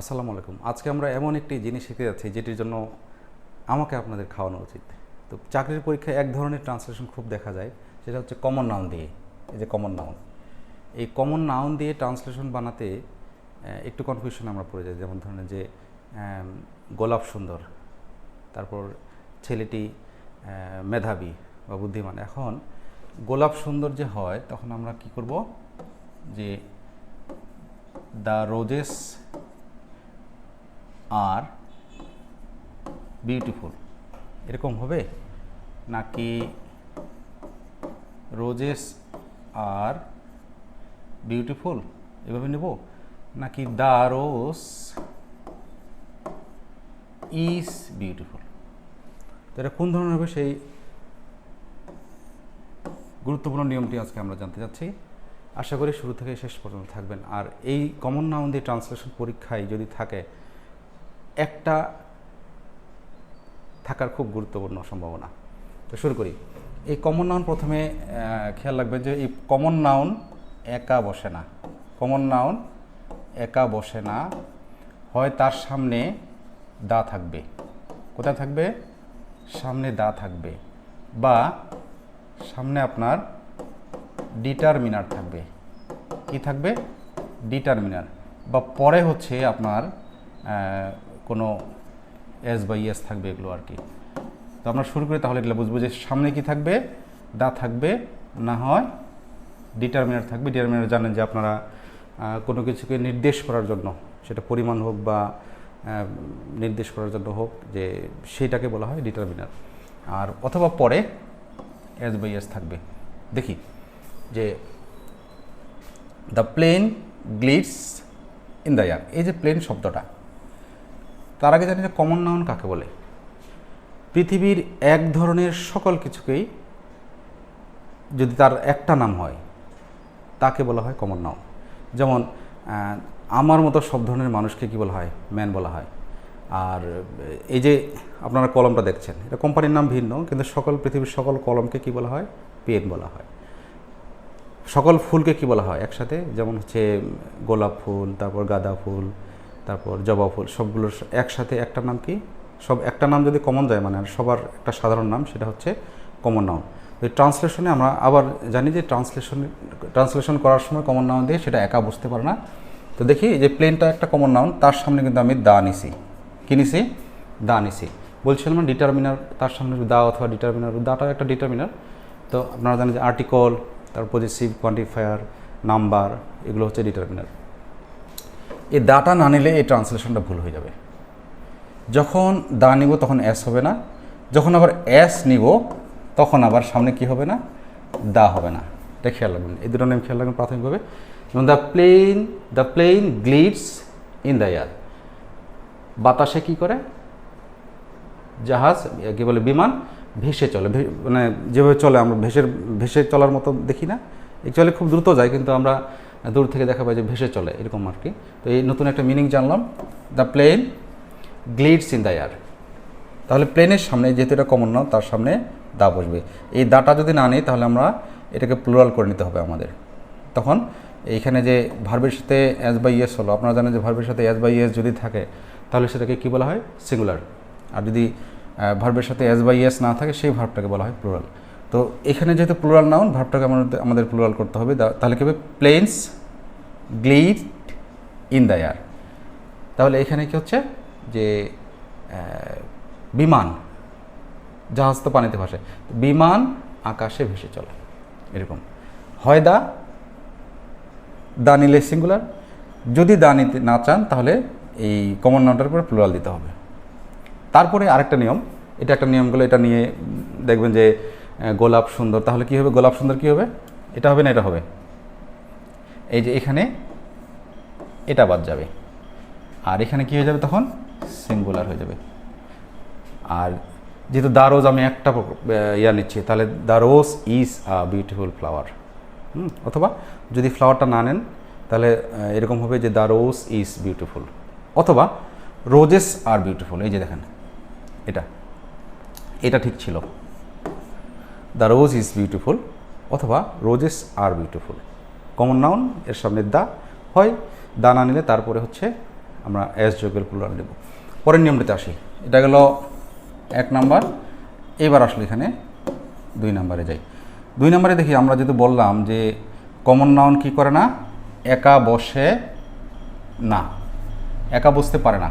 আসসালামু আলাইকুম। আজকে আমরা এমন একটি জিনিস শিখতে যাচ্ছি, যেটির জন্য আমাকে আপনাদের খাওয়ানো উচিত। তো চাকরির পরীক্ষায় এক ধরনের ট্রান্সলেশন খুব দেখা যায়, সেটা হচ্ছে কমন নাউন দিয়ে। এই যে কমন নাউন এই কমন নাউন দিয়ে ট্রান্সলেশন বানাতে একটু কনফিউশন আমরা পড়ে যাই। যেমন ধরেন যে গোলাপ সুন্দর, তারপর ছেলেটি মেধাবী বা বুদ্ধিমান। এখন গোলাপ সুন্দর যে হয়, তখন আমরা কি করব? যে দ্য রোজেস আর বিউটিফুল এরকম হবে? নাকি রোজেস আর বিউটিফুল এভাবে নেব? নাকি দ্য রোজ ইজ বিউটিফুল তো এটা কোন ধরনের হবে? সেই গুরুত্বপূর্ণ নিয়মটি আজকে আমরা জানতে যাচ্ছি। আশা করি শুরু থেকে শেষ পর্যন্ত থাকবেন। আর এই কমন নাউন দিয়ে ট্রান্সলেশন পরীক্ষায় যদি থাকে একটা থাকার খুব গুরুত্বপূর্ণ সম্ভাবনা। তো শুরু করি। এই কমন নাউন প্রথমে খেয়াল রাখবেন যে এই কমন নাউন একা বসে না। কমন নাউন একা বসে না। হয় তার সামনে দা থাকবে। কোথায় থাকবে? সামনে দা থাকবে। বা সামনে আপনার ডিটারমিনার থাকবে। কি থাকবে? ডিটারমিনার বা পরে হচ্ছে আপনার কোনো এস বা ইএস থাকবে এগুলো আর কি। তো আমরা শুরু করি তাহলে এগুলো বুঝব যে সামনে কি থাকবে, দা থাকবে, না হয় ডিটারমিনার থাকবে। ডিটারমিনার জানেন যে আপনারা কোনো কিছুকে নির্দেশ করার জন্য, সেটা পরিমাণ হোক বা নির্দেশ করার জন্য হোক, যে সেইটাকে বলা হয় ডিটারমিনার আর অথবা পরে এস বাই এস থাকবে। দেখি যে the plane glides in the air এই যে প্লেন শব্দটা তার আগে জানি যে কমন নাউন কাকে বলে। পৃথিবীর এক ধরনের সকল কিছুকেই যদি তার একটা নাম হয়, তাকে বলা হয় কমন নাউন যেমন আমার মতো সব ধরনের মানুষকে কি বলা হয়? ম্যান বলা হয়। আর এই যে আপনারা কলমটা দেখছেন, এটা কোম্পানির নাম ভিন্ন, কিন্তু সকল পৃথিবীর সকল কলমকে কি বলা হয়? পেন বলা হয়। সকল ফুলকে কি বলা হয় একসাথে? যেমন হচ্ছে গোলাপ ফুল, তারপর গাঁদা ফুল তারপর জবা ফুল, সবগুলোর একসাথে একটা নাম কি? সব একটা নাম যদি কমন যায় মানে সবার একটা সাধারণ নাম, সেটা হচ্ছে কমন নাউন ওই ট্রান্সলেশনে আমরা আবার জানি যে ট্রান্সলেশন ট্রান্সলেশন করার সময় কমন নাউন দিয়ে সেটা একা বুঝতে পারে না। তো দেখি যে প্লেনটা একটা কমন নাউন তার সামনে কিন্তু আমি দা নিছি। কি নিছি? দা নিছি। বলছিলাম ডিটারমিনার তার সামনে দা অথবা ডিটারমিনার দাটাও একটা ডিটারমিনার তো আপনারা জানেন যে আর্টিকল তারপর পজিটিভ কোয়ান্টিফায়ার নাম্বার এগুলো হচ্ছে ডিটারমিনার এই দাটা না নিলে এই ট্রান্সলেশনটা ভুল হয়ে যাবে। যখন দা নিব তখন এস হবে না, যখন আবার এস নিব তখন আবার সামনে কি হবে না? দা হবে না। এটা খেয়াল রাখবেন, এই দুটো নেম খেয়াল রাখবেন প্রাথমিকভাবে। যেমন the plane the plane glides in the air বাতাসে কি করে? জাহাজ, কি বলে, বিমান ভেসে চলে। মানে যেভাবে চলে, আমরা ভেসে ভেসে চলার মতো দেখি না। অ্যাকচুয়ালি খুব দ্রুত যায়, কিন্তু আমরা দূর থেকে দেখা পাই যে ভেসে চলে, এরকম আর কি। তো এই নতুন একটা মিনিং জানলাম। The plane glides in the air তাহলে প্লেনের সামনে, যেহেতু এটা কমন না, তার সামনে দা বসবে। এই দাটা যদি না নিই, তাহলে আমরা এটাকে প্লুরাল করে নিতে হবে আমাদের। তখন এইখানে যে ভার্বের সাথে অ্যাজ বাই ইয়েস হলো, আপনারা জানেন যে ভার্বের সাথে অ্যাজ বাই ইয়েস যদি থাকে, তাহলে সেটাকে কী বলা হয়? সিঙ্গুলার আর যদি ভার্বের সাথে অ্যাজ বাই ইয়েস না থাকে, সেই ভার্বটাকে বলা হয় প্লুরাল তো এখানে যেহেতু প্লুরাল নাউন ভার্বটাকে আমাদের আমাদের প্লুরাল করতে হবে। তাহলে কী হবে? Planes glide in the air তাহলে এখানে কি হচ্ছে? যে বিমান, জাহাজ তো পানিতে ভাসে। বিমান আকাশে ভেসে চলে। এরকম। হয় দা দা নিলে সিঙ্গুলার যদি দা নিতে না চান, তাহলে এই কমন নাউনটার উপরে প্লুরাল দিতে হবে। তারপরে আরেকটা নিয়ম। এটা একটা নিয়মগুলো এটা নিয়ে দেখবেন যে গোলাপ সুন্দর। তাহলে কি হবে? গোলাপ সুন্দর কি হবে? এটা হবে না, এটা হবে। এই যে এখানে এটা বাদ যাবে। আর এখানে কি হয়ে যাবে তখন? সিঙ্গুলার হয়ে যাবে। আর যেহেতু দা রোজ আমি একটা ইয়া নিচ্ছি, তাহলে the rose is a beautiful flower. হুম? অথবা যদি ফ্লাওয়ারটা না নেন, তাহলে এরকম হবে যে দ্য রোজ ইজ বিউটিফুল। অথবা রোজেস আর বিউটিফুল, এই যে দেখেন, এটা। এটা ঠিক ছিল। দ্য রোজ ইজ বিউটিফুল অথবা roses are beautiful common noun এর সামনে দা হয় দা না নিলে তারপরে হচ্ছে আমরা এস যোগের প্লুরাল নেব। পরের নিয়মটিতে আসি। এটা গেল এক নাম্বার। এবার আসলে এখানে দুই নাম্বারে যাই। দুই নাম্বারে দেখি আমরা যেহেতু বললাম যে কমন নাউন কি করে না? একা বসে না। একা বসতে পারে না।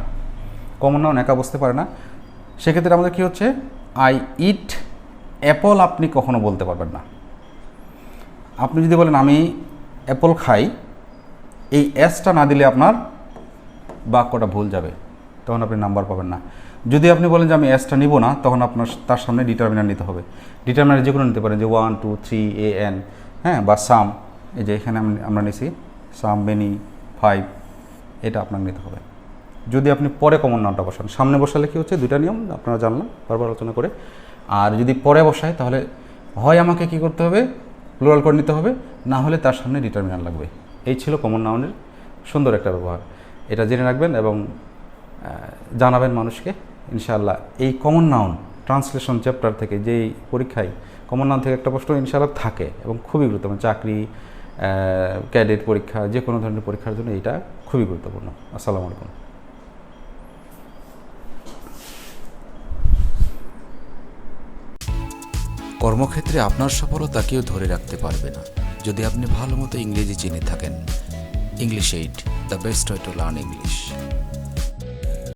কমন নাউন একা বসতে পারে না। সেক্ষেত্রে আমাদের কি হচ্ছে? আই ইট অ্যাপল আপনি কখনো বলতে পারবেন না। আপনি যদি বলেন, আমি অ্যাপল খাই, এই এসটা না দিলে আপনার বাক্যটা ভুল যাবে, তখন আপনি নাম্বার পাবেন না। যদি আপনি বলেন যে, আমি এসটা নিব না, তখন আপনার তার সামনে ডিটারমিনার নিতে হবে। ডিটারমিনার যে কোনো নিতে পারেন, যে one, two, three, a, an হ্যাঁ বা সাম, এই যে এখানে আমি- আমরা নিছি, সাম, মেনি, ফাইভ, এটা আপনার নিতে হবে। যদি আপনি পরে কমন নামটা বসান, সামনে বসালে কি হচ্ছে, দুইটা নিয়ম, আপনারা জানলাম বারবার আলোচনা করে। আর যদি পরে বসায়, তাহলে হয় আমাকে কি করতে হবে? প্লুরাল করে নিতে হবে, না হলে তার সামনে ডিটারমিনার লাগবে। এই ছিল কমন নাউনের সুন্দর একটা ব্যবহার। এটা জেনে রাখবেন এবং জানাবেন মানুষকে, ইনশাআল্লাহ। এই কমন নাউন ট্রান্সলেশন চ্যাপ্টার থেকে যেই পরীক্ষায় কমন নাউন থেকে একটা প্রশ্ন ইনশাআল্লাহ থাকে এবং খুবই গুরুত্বপূর্ণ। চাকরি ক্যাডেট পরীক্ষা যে কোনো ধরনের পরীক্ষার জন্য এটা খুবই গুরুত্বপূর্ণ। আসসালামু আলাইকুম। কর্মক্ষেত্রে আপনার সফলতা কেউ ধরে রাখতে পারবে না। যদি আপনি ভালো মতো ইংরেজি চিনে থাকেন English eight the best way to learn English